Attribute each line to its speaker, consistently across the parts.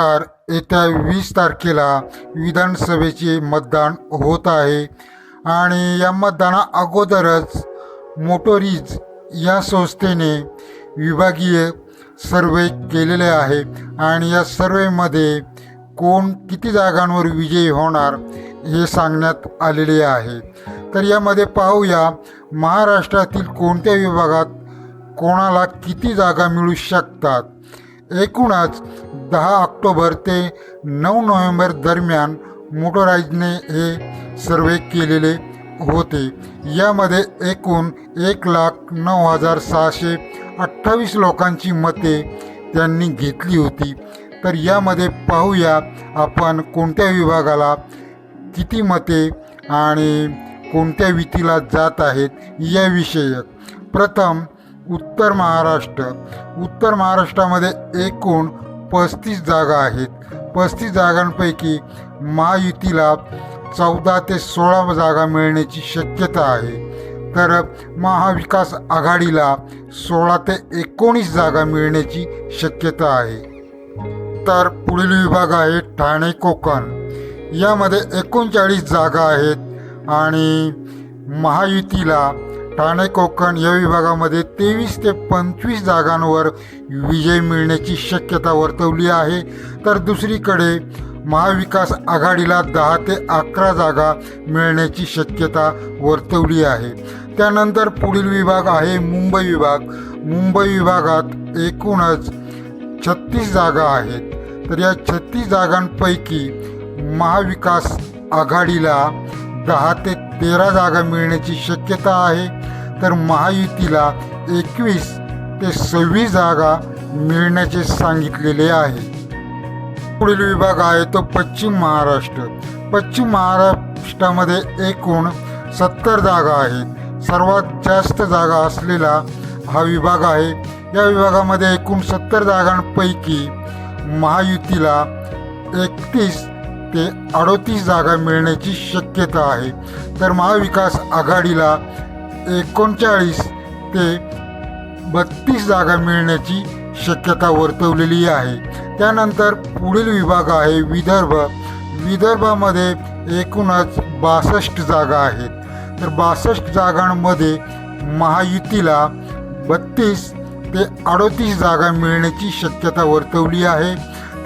Speaker 1: तर येत्या वीस तारखेला विधानसभेचे मतदान होत आहे. आणि या मतदाना अगोदरच मोटोरीज या संस्थेने विभागीय सर्वे केलेले आहे. आणि या सर्वेमध्ये कोण किती जागांवर विजयी होणार हे सांगण्यात आलेले आहे. तर यामध्ये पाहूया महाराष्ट्रातील कोणत्या विभागात कोणाला किती जागा मिळू शकतात? एकूणच दहा ऑक्टोबर ते नऊ नोव्हेंबर दरम्यान मोटोराईजने हे सर्वे केलेले होते. यामध्ये एकूण एक लाख नऊ हजार सहाशे अठ्ठावीस लोकांची मते त्यांनी घेतली होती. तर यामध्ये पाहूया आपण कोणत्या विभागाला किती मते आणि कोणत्या वितीला जात आहेत याविषयक. प्रथम उत्तर महाराष्ट्र. उत्तर महाराष्ट्रामध्ये एकूण पस्तीस जागा आहेत. पस्तीस जागांपैकी महायुतीला चौदा ते सोळा जागा मिळण्याची शक्यता आहे. तर महाविकास आघाडीला सोळा ते एकोणीस जागा मिळण्याची शक्यता आहे. तर पुढील विभाग आहे ठाणे कोकण. यामध्ये एकोणचाळीस जागा आहेत आणि महायुतीला ठाणे कोकण या विभागामध्ये तेवीस ते पंचवीस जागांवर विजय मिळण्याची शक्यता वर्तवली आहे. तर दुसरीकडे महाविकास आघाडीला दहा ते अकरा जागा मिळण्याची शक्यता वर्तवली आहे. त्यानंतर पुढील विभाग आहे मुंबई विभाग. मुंबई विभागात एकूणच छत्तीस जागा आहेत. तर या छत्तीस जागांपैकी महाविकास आघाडीला दहा ते तेरा जागा मिळण्याची शक्यता आहे. तर महायुतीला एकवीस ते सव्वीस जागा मिळण्याचे सांगितलेले आहे. पुढील विभाग आहे तो पश्चिम महाराष्ट्र. पश्चिम महाराष्ट्रामध्ये एकूण सत्तर जागा आहेत. सर्वात जास्त जागा असलेला हा विभाग आहे. या विभागामध्ये एकूण सत्तर जागांपैकी महायुतीला एकतीस ते अडोतीस जागा मिळण्याची शक्यता आहे. तर महाविकास आघाडीला एकोणचाळीस ते बत्तीस जागा मिळण्याची शक्यता वर्तवलेली आहे. त्यानंतर पुढील विभाग आहे विदर्भ. विदर्भामध्ये एकूणच बासष्ट जागा आहेत. तर बासष्ट जागांमध्ये महायुतीला बत्तीस ते अडोतीस जागा मिळण्याची शक्यता वर्तवली आहे.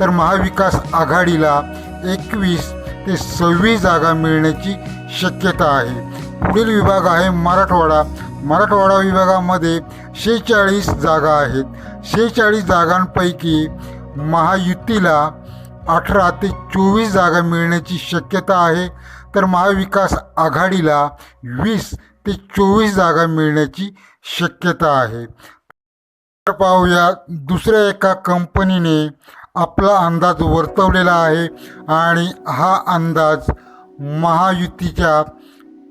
Speaker 1: तर महाविकास आघाडीला एकवीस ते सव्वीस जागा मिळण्याची शक्यता आहे. पुढील विभाग आहे मराठवाडा. मराठवाडा विभागामध्ये शेहेचाळीस जागा आहेत. शेहेचाळीस जागांपैकी महायुतीला अठरा ते चोवीस जागा मिळण्याची शक्यता आहे. तर महाविकास आघाडीला वीस ते चोवीस जागा मिळण्याची शक्यता आहे. तर पाहूया दुसऱ्या एका कंपनीने आपला अंदाज वर्तवलेला आहे आणि हा अंदाज महायुतीच्या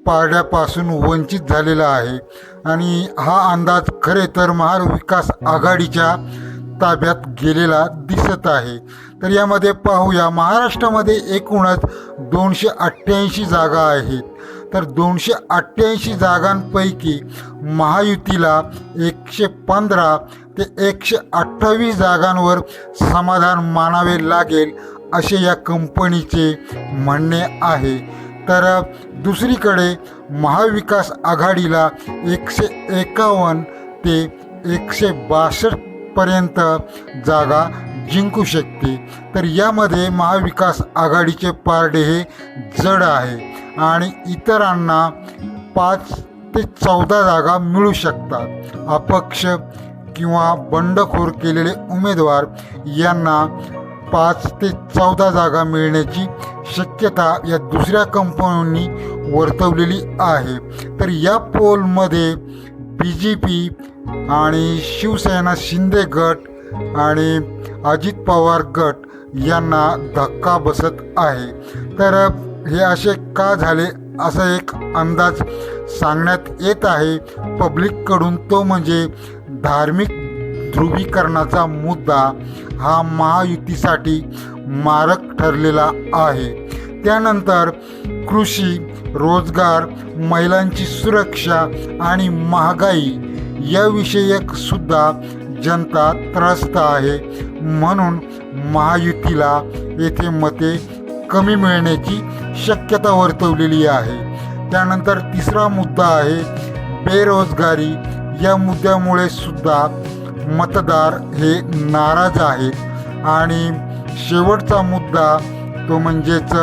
Speaker 1: पारड्यापासून वंचित झालेला आहे. आणि हा अंदाज खरे तर महाविकास आघाडीच्या ताब्यात गेलेला दिसत आहे. तर यामध्ये पाहूया महाराष्ट्रामध्ये एकूणच दोनशे अठ्ठ्याऐंशी जागा आहेत. तर दोनशे अठ्ठ्याऐंशी जागांपैकी महायुतीला एकशे पंधरा ते एकशे अठ्ठावीस जागांवर समाधान मानावे लागेल असे या कंपनीचे म्हणणे आहे. तर दुसरीकडे महाविकास आघाडीला एकशे एकावन्न ते एकशे बासष्टपर्यंत जागा जिंकू शकते. तर यामध्ये महाविकास आघाडीचे पारडे हे जड आहे आणि इतरांना पाच ते चौदा जागा मिळू शकतात. अपक्ष किंवा बंडखोर केलेले उमेदवार यांना पाच ते चौदा जागा मिळण्याची शक्यता या दुसऱ्या कंपन्यांनी वर्तवलेली आहे. तर या पोलमध्ये बी जे पी आणि शिवसेना शिंदे गट आणि अजित पवार गट यांना धक्का बसत आहे. तर हे असे का झाले? असा एक अंदाज सांगण्यात येत आहे. पब्लिककडून तो म्हणजे धार्मिक ध्रुवीकरणाचा मुद्दा हा महायुतीसाठी मारक ठरलेला आहे. त्यानंतर कृषी रोजगार महिलांची सुरक्षा आणि महागाई याविषयक सुद्धा जनता त्रस्त आहे. म्हणून महायुतीला येथे मते कमी मिळण्याची शक्यता वर्तवलेली आहे. त्यानंतर तिसरा मुद्दा आहे बेरोजगारी. या मुद्द्यामुळे सुद्धा मतदार हे नाराज आहेत. आणि शेवटचा मुद्दा तो म्हणजेच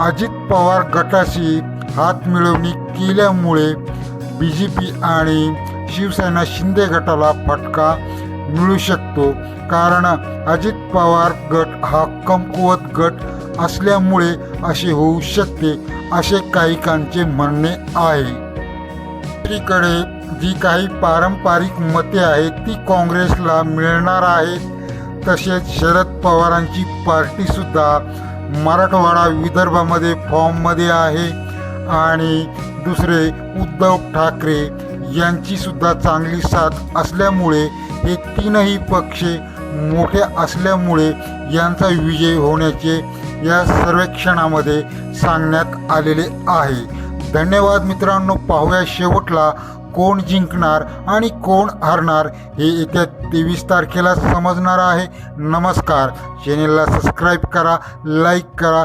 Speaker 1: अजित पवार गटाशी हात मिळवणी केल्यामुळे बी जे पी आणि शिवसेना शिंदे गटाला फटका मिळू शकतो. कारण अजित पवार गट हा कमकुवत गट असल्यामुळे असे होऊ शकते असे काहीकांचे म्हणणे आहे. दुसरीकडे जी काही पारंपरिक मते आहेत ती काँग्रेसला मिळणार आहेत. तसेच शरद पवारांची पार्टीसुद्धा मराठवाडा विदर्भामध्ये फॉर्ममध्ये आहे. आणि दुसरे उद्धव ठाकरे यांची सुद्धा चांगली साथ असल्यामुळे हे तीनही पक्ष मोठे असल्यामुळे यांचा विजय होण्याचे या सर्वेक्षणामध्ये सांगण्यात आलेले आहे. धन्यवाद मित्रांनो पाहूया शेवटला कोण जिंकणार आणि कोण हरणार हे येत्या तेवीस तारखेला समजणार आहे. नमस्कार. चॅनेलला सबस्क्राईब करा लाईक करा